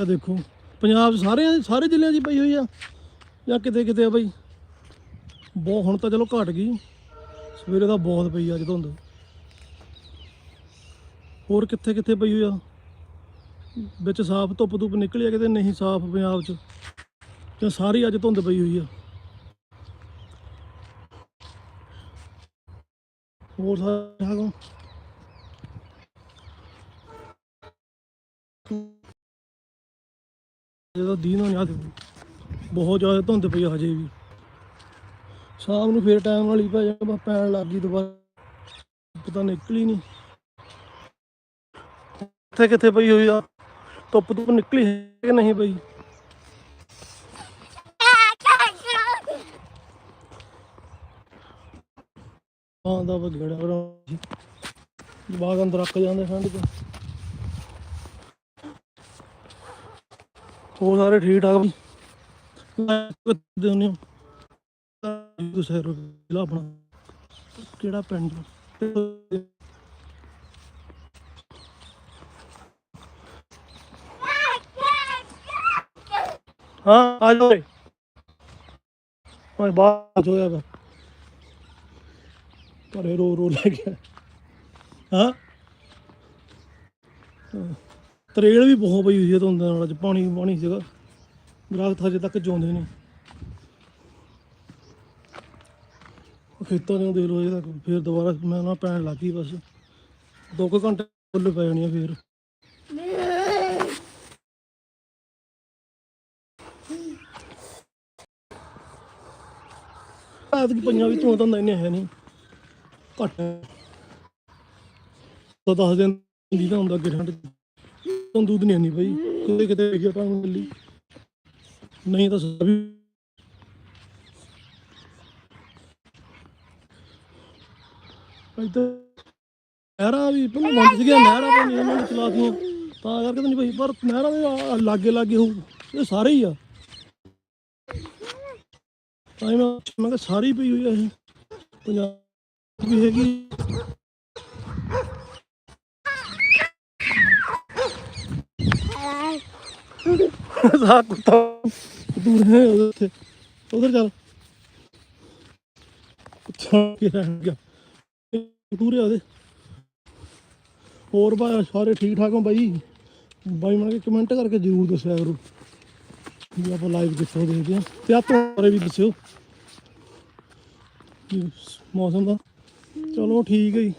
ਆ ਦੇਖੋ, ਪੰਜਾਬ 'ਚ ਸਾਰੇ ਸਾਰੇ ਜ਼ਿਲ੍ਹਿਆਂ 'ਚ ਪਈ ਹੋਈ ਆ। ਜਾਂ ਕਿਤੇ ਕਿਤੇ ਆ ਬਈ। ਬਹੁਤ ਹੁਣ ਤਾਂ ਚਲੋ ਘਟ ਗਈ। ਸਵੇਰੇ ਤਾਂ ਬਹੁਤ ਪਈ ਆ ਅੱਜ ਧੁੰਦ। ਹੋਰ ਕਿੱਥੇ ਕਿੱਥੇ ਪਈ ਹੋਈ ਆ? ਵਿੱਚ ਸਾਫ਼ ਧੁੱਪ ਧੁੱਪ ਨਿਕਲੀ ਆ ਕਿਤੇ, ਨਹੀਂ ਸਾਫ਼ ਪੰਜਾਬ 'ਚ। ਤੇ ਸਾਰੀ ਅੱਜ ਧੁੰਦ ਪਈ ਹੋਈ ਆ। ਹੋਰ ਸਾਰਾ ਜਦੋਂ ਦੀਨ ਹੋ ਜਾਂਦੇ ਬਹੁਤ ਜ਼ਿਆਦਾ ਧੁੰਦ ਪਈ ਆ ਹਜੇ ਵੀ। ਸ਼ਾਮ ਨੂੰ ਫੇਰ ਟਾਈਮ ਨਾਲ ਹੀ ਪੈ ਪੈਣ ਲੱਗ ਗਈ ਦੁਬਾਰਾ। ਪਤਾ ਨਿਕਲੀ ਨਹੀਂ ਕਿੱਥੇ ਕਿੱਥੇ ਪਈ ਹੋਈ ਆ? ਧੁੱਪ ਧੁੱਪ ਨਿਕਲੀ ਹੈ ਕਿ ਨਹੀਂ ਪਈ? ਹਾਂ ਦਾ ਵਗੜਾ ਬਰਾ ਜਵਾਗ ਅੰਦਰ ਰੱਖ ਜਾਂਦੇ ਠੰਡ ਚ। ਹੋਰ ਸਾਰੇ ਠੀਕ ਠਾਕ ਬਈ ਦੇ ਹੁੰਦੇ ਜ਼ਿਲ੍ਹਾ ਆਪਣਾ। ਕਿਹੜਾ ਪਿੰਡ? ਹਾਂ, ਆ ਜਾਓ ਓਏ ਬਾਹਰ ਹੋਇਆ ਵਾ ਘਰੇ ਰੋ ਰੋ ਲੈ ਗਿਆ ਹਾਂ ਹਾਂ। ਤਰੇਲ ਵੀ ਬਹੁਤ ਪਈ ਹੋਈ ਹੈ ਧੁੰਦ ਨਾਲ, ਅੱਜ ਪਾਣੀ ਪਾਣੀ ਸੀਗਾ। ਦਰਖਤ ਹਜੇ ਤੱਕ ਜਿਉਂਦੇ ਨੇ ਖੇਤਾਂ ਨੂੰ ਦੇਖ ਲੋ ਇਹ ਫਿਰ ਦੁਬਾਰਾ ਮੈਂ ਨਾ ਪੈਣ ਲੱਗ ਗਈ ਬਸ। ਦੋ ਕੁ ਘੰਟੇ ਫੁੱਲ ਪੈ ਜਾਣੀ ਫਿਰ। ਆਦ ਕੀ ਪੰਜਾਂ ਵੀ ਧੂਆਂ ਤਾਂ ਇੰਨੇ ਹੈ ਨਹੀਂ। ਘੱਟ। ਤਾਂ ਦਸ ਦਿਨ ਦੀ ਤਾਂ ਹੁੰਦਾ, ਅੱਗੇ ਠੰਡ ਤੰਦੂਦ ਨਹੀਂ ਆਉਂਦੀ ਬਈ। ਕਿਤੇ ਕਿਤੇ ਗਿਆ ਤਾਂ ਮਿਲੀ ਨਹੀਂ ਤਾਂ ਸਭੀ ਨਹਿਰਾਂ ਵੀ ਪਹਿਲਾਂ ਬੰਦ ਸੀਗੀਆਂ ਨਹਿਰਾਂ ਨਹੀਂ ਇਹਨਾਂ ਨੇ ਚਲਾਤੀਆਂ। ਤਾਂ ਕਰਕੇ ਤਾਂ ਨਹੀਂ ਭਾਈ ਪਰ ਨਹਿਰਾਂ ਦੇ ਲਾਗੇ ਲਾਗੇ ਹੋਊ ਇਹ ਸਾਰੇ ਹੀ ਆ। ਤਾਂ ਹੀ ਮੈਂ ਮੈਂ ਕਿਹਾ ਸਾਰੀ ਪਈ ਹੋਈ ਆ ਇਹ। ਪੰਜਾਬ ਵੀ ਹੈਗੀ ਸਾ ਕੁੱਤਾ ਦੂਰ ਹੈ ਉੱਥੇ। ਉਧਰ ਚੱਲ। ਕੁੱਤਾ ਕੀ ਰਹਿ ਗਿਆ। ਪੂਰੇ ਉਹਦੇ। ਹੋਰ ਬਾਈ ਸਾਰੇ ਠੀਕ ਠਾਕ ਹੋ ਬਾਈ? ਬਾਈ ਮਨ ਕੇ ਕਮੈਂਟ ਕਰਕੇ ਜਰੂਰ ਦੱਸਿਆ ਕਰੋ। ਵੀ ਆਪਾਂ ਲਾਈਵ ਕਿੱਥੋਂ ਦੇਖਦੇ ਆ ਤੇ ਆ ਬਾਰੇ ਵੀ ਦੱਸਿਓ। ਮੌਸਮ ਦਾ। ਚਲੋ ਠੀਕ ਹੈ ਜੀ।